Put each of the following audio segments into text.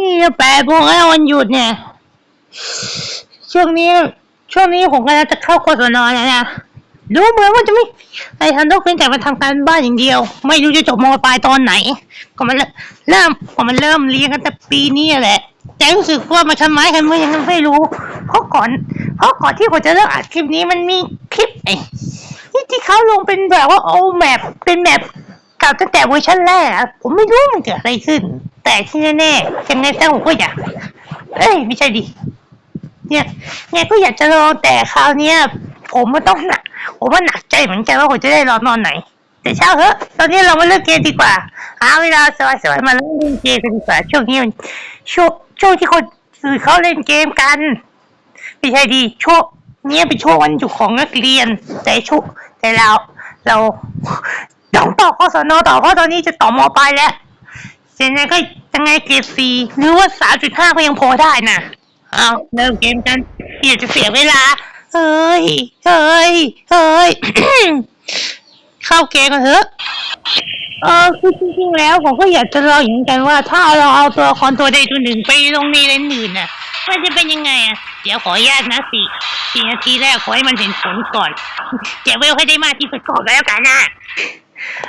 นี่แปดโมงแล้ววันหยุดเนี่ย ช่วงนี้ช่วงนี้ผมกำลังจะเข้ากศนแล้วนะดูเหมือนว่าจะไม่ไอ้ทำต้องเป็นแต่มาทำการบ้านอย่างเดียว ไม่รู้จะจบมปลายตอนไหน ก็มันเริ่มก็มันเริ่มเรียนกันแต่ปีนี้แหละ แต่รู้สึกว่ามันทำไมกันเมื่อยังไม่รู้ เพราะก่อน เพราะก่อนที่ผมจะเริ่มอัดคลิปนี้มันมีคลิปไอ้ที่ที่เขาลงเป็นแบบว่าโอ้แมปเป็นแมปเก่าตั้งแต่เวอร์ชันแรกผมไม่รู้มันเกิดอะไรขึ้น แต่ที่แน่ๆยังไงซะผมก็อยาก เอ้ย ไม่ใช่ดิ เนี่ยไงก็อยากจะลองแต่คราวเนี้ยผมไม่ต้องหนักผมว่าหนักใจเหมือนกันว่าผมจะได้รอนอนไหน แต่เช้าเถอะ ตอนนี้เรามาเล่นเกมดีกว่าหาเวลาสบายๆมาเล่นเกมกันดีกว่าช่วงนี้มันช่วงช่วงที่คนอื่นเขาเล่นเกมกันไม่ใช่ดีช่วงเนี้ยเป็นช่วงวันหยุดของนักเรียน แต่ช่วงแต่เราเราต้องต่อข้อสนอต่อเพราะตอนนี้จะต่อมอปลายแล้ว ยังไงก็ยังไงเกรดสีหรือว่าสามจุดห้าก็ยังพอได้น่ะ เอาเริ่มเกมกันอย่าจะเสียเวลา เฮ้ย เฮ้ย เฮ้ย เข้าเกมกันเถอะ เออคือจริงๆแล้วผมก็อยากจะลองอย่างนี้กันว่า ถ้าเราเอาตัวละครตัวใดตัวหนึ่งไปลงในเลนส์อื่นน่ะ มันจะเป็นยังไงอะ เดี๋ยวขออนุญาตนะสี่สี่นาทีแรกขอให้มันเห็นผลก่อนเก็บไว้ให้ได้มากที่สุดก่อนแล้วกันนะ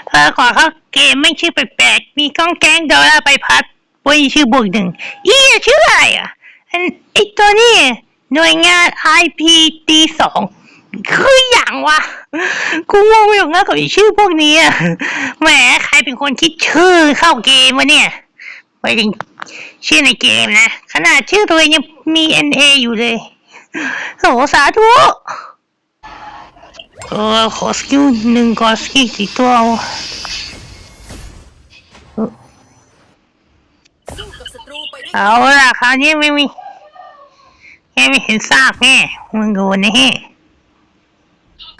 เออขอเข้า เกมไม่ชื่อแปลกๆมีกล้องแกงดอลลาร์ไปพัดบนชื่อบวกหนึ่งอีชื่ออะไรอะอันไอตัวนี้หน่วยงาน IPD สองคืออย่างวะ กูงงอยู่นะกับชื่อพวกนี้อะแหมใครเป็นคนคิดชื่อเข้าเกมวะเนี่ยไปถึงชื่อในเกมนะ ขนาดชื่อตัวเองยังมี NA อยู่เลยโหสาธุเออขอสกิลหนึ่งกอสกิลสี่ตัวเอาเออ สู้กับศัตรูไปด้วย เอาล่ะคราวนี้ไม่มีแค่ไม่เห็นซากแน่มึงโดนแน่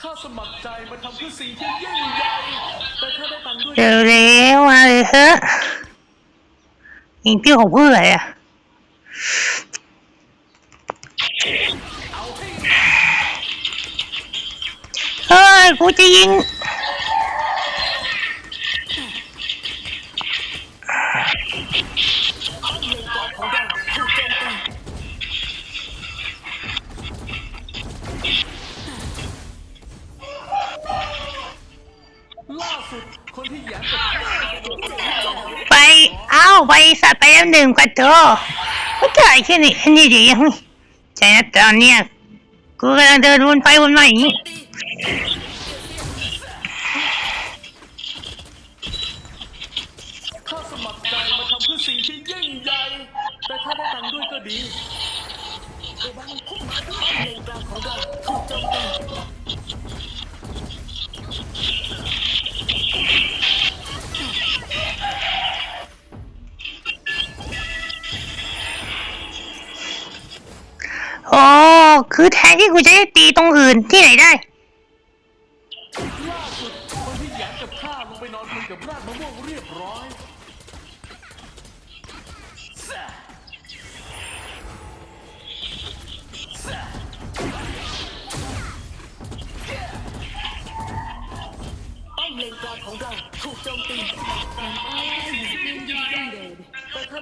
ข้าสมัครใจมาทำเพื่อสิ่งที่ยิ่งใหญ่แต่ถ้าได้ตังค์ด้วยเจอแล้วมาเลยเถอะยิงพี่ของเพื่ออะไรอะเฮ้ยกูจะยิงของ หนึ่งกระโจก็จ่ายแค่นี้นี่ดียังใจนะตอนเนี้ยกูกำลังเดินวนไปวนมาอย่างนี้ คือแทนที่กูจะได้ตีตรงอื่นที่ไหนได้ ล่าสุดคนที่แหยมกับข้าลงไปนอนคุยกับราดมะม่วงเรียบร้อยป้อมเลนกลางของเราถูกโจมตี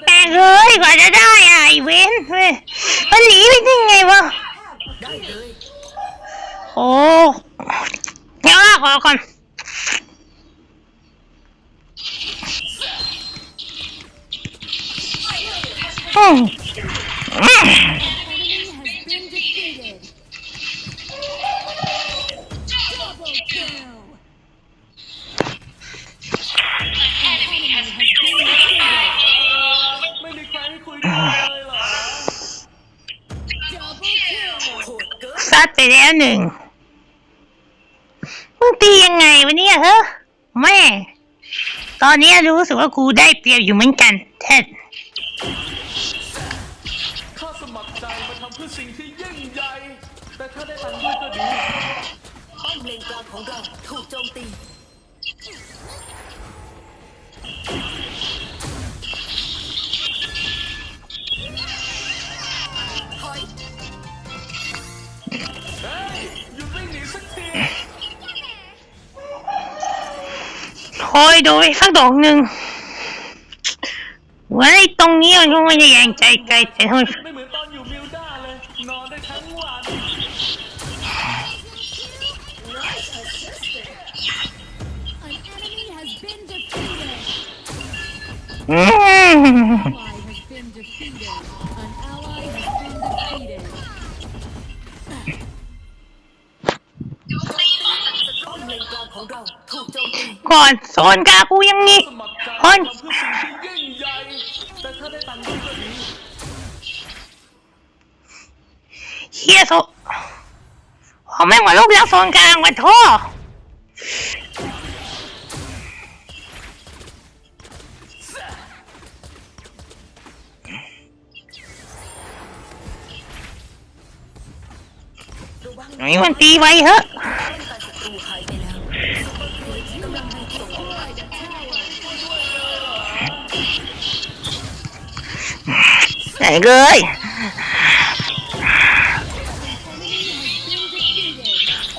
แม่งเอ้ยกว่าจะได้อะไอเวนเฮ้ยมันหนีไปได้ไงวะได้เลยโอ้เดี๋ยวละขอก่อนอืมอืมไม่มีใครให้คุยด้วยเลยเหรอโหดเกินซัดไปแล้วหนึ่ง มึงตียังไงวะเนี่ยเฮ้อแม่ ตอนนี้รู้สึกว่ากูได้เปรียบอยู่เหมือนกันแท้ข้าสมัครใจมาทำเพื่อสิ่งที่ยิ่งใหญ่ แต่ถ้าได้ตังค์ด้วยก็ดี ป้อมเลนกลางของเราถูกโจมตี คอยดูอีกสักดอกหนึ่งไว้ตรงนี้มันก็ไม่ได้แยังใจไกลแต่ทำไมไม่เหมือนตอนอยู่มิวด้าเลย นอนได้ทั้งวัน An enemy has been defeated. อืม ก่อนโซนกากูยังงี้สมัครใจเฮ้ยทำเพื่อสิ่งที่ยิ่งใหญ่แต่ถ้าได้ตังค์ด้วยก็ดีเฮียโซอ๋อแม่งมาลูกแล้วโซนกลางมาท่อนี่มันตีไว้เหอะ นเลย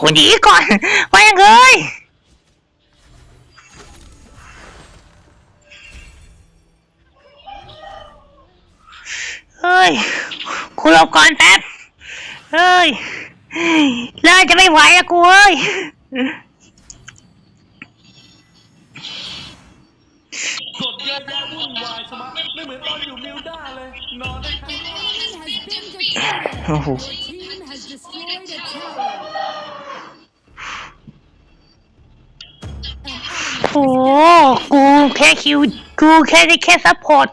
คุณดีก่อนไว้ยังเลยเฮ้ยคุณหลบก่อนแป๊บเฮ้ยเลิกจะไม่ไหวอะกูเอ้ย อ้โห Your team has destroyed a tower. An enemy โอ้กูแค่คิว กูแค่ได้แค่ซัพพอร์ต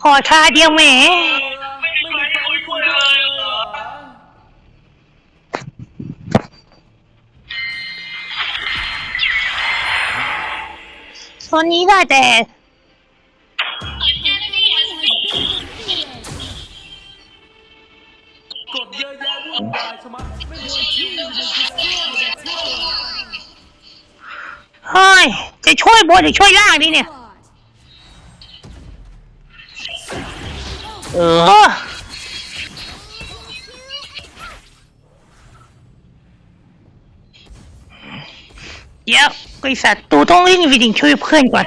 ขอท่าเดียวแหม ไม่มีใครคุยด้วยเลยเหรอนนี้ได้แต่ เฮ้ย จะช่วยบนหรือช่วยล่างดีเนี่ย เออ เดี๋ยวไอสัตว์ตูต้องวิ่งไปดิ่งช่วยเพื่อนก่อน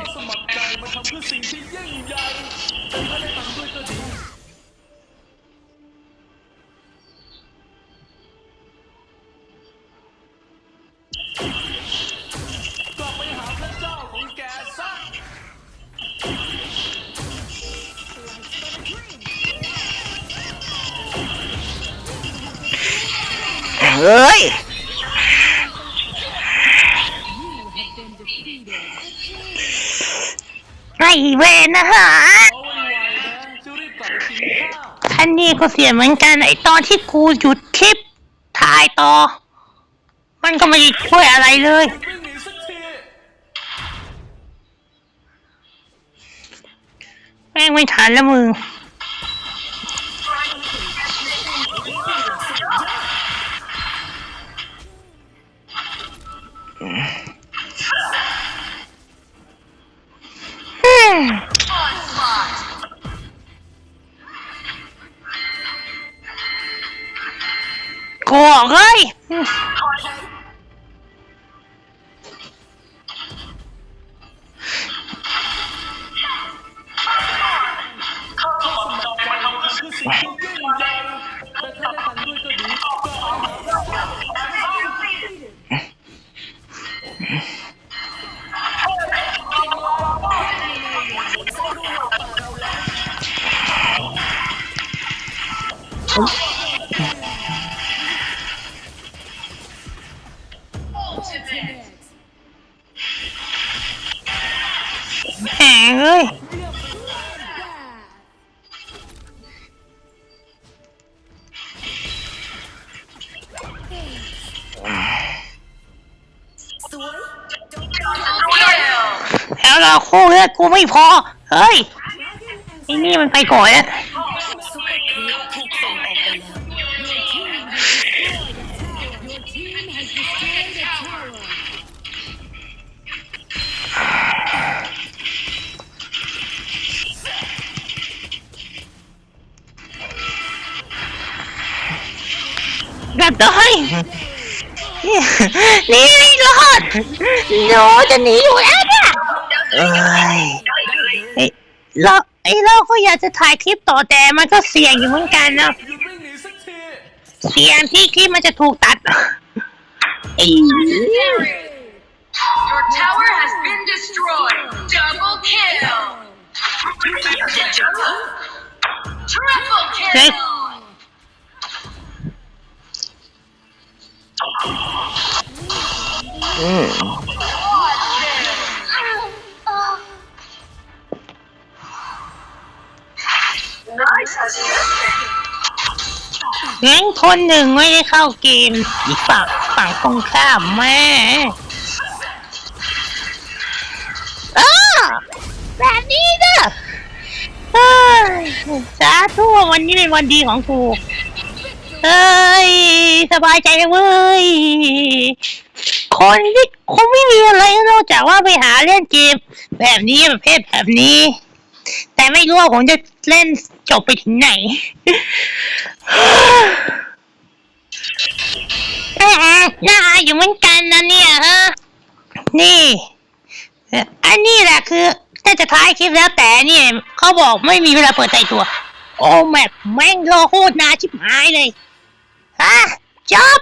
เฮ้ยไอเวนนะฮะเอาไว้ไวนะจะรีบกลับไปกินข้านนี้ก็เสียเหมือนกันไอตอนที่กูหยุดคลิปถ่ายต่อ มันก็ไม่ช่วยอะไรเลย แม่งไม่ทันแล้วมึง กูบอกเฮ้ย คู่เลือดกูไม่พอ เฮ้ยไอ้นี่มันไปก่อนแล้วซุปเปอร์ครีปถูกส่งออกไปแล้ว Your team has destroyed a tower. Your team has destroyed a tower. แบบเฮ้ยหนี่ไม่รอดหนูจะหนีอยู่แล้ว เนี่ยเอ้ยเฮ้ยรอไอ้เราก็อยากจะถ่ายคลิปต่อแต่มันก็เสี่ยงอยู่เหมือนกันนะหยุดวิ่งหนีสักทีเสี่ยงที่คลิปมันจะถูกตัดไอ้ Your tower has been destroyed. Double kill. Triple Okay. kill. อืม งั้นคนหนึ่งไม่ได้เข้าเกมอีกฝั่งฝั่งตรงข้ามแม่อ้าแบบนี้เด้อเฮ้ยสาธุวันนี้เป็นวันดีของกูเฮ้ย สบายใจเลยเว้ย คนที่คงไม่มีอะไรนอกจากว่าไปหาเล่นเกมแบบนี้ประเภทแบบนี้ แต่ไม่รู้ว่าผมจะเล่นจบไปถึงไหนน่าอายอยู่เหมือนกันนะเนี่ยฮะ นี่ อันนี้แหละคือน่จะท้ายคลิปแล้วแต่เนี่ยเขาบอกไม่มีเวลาเปิดใจตัว โอ้แม่แม่งรอโคตรนานชิบหายเลย ฮะจบ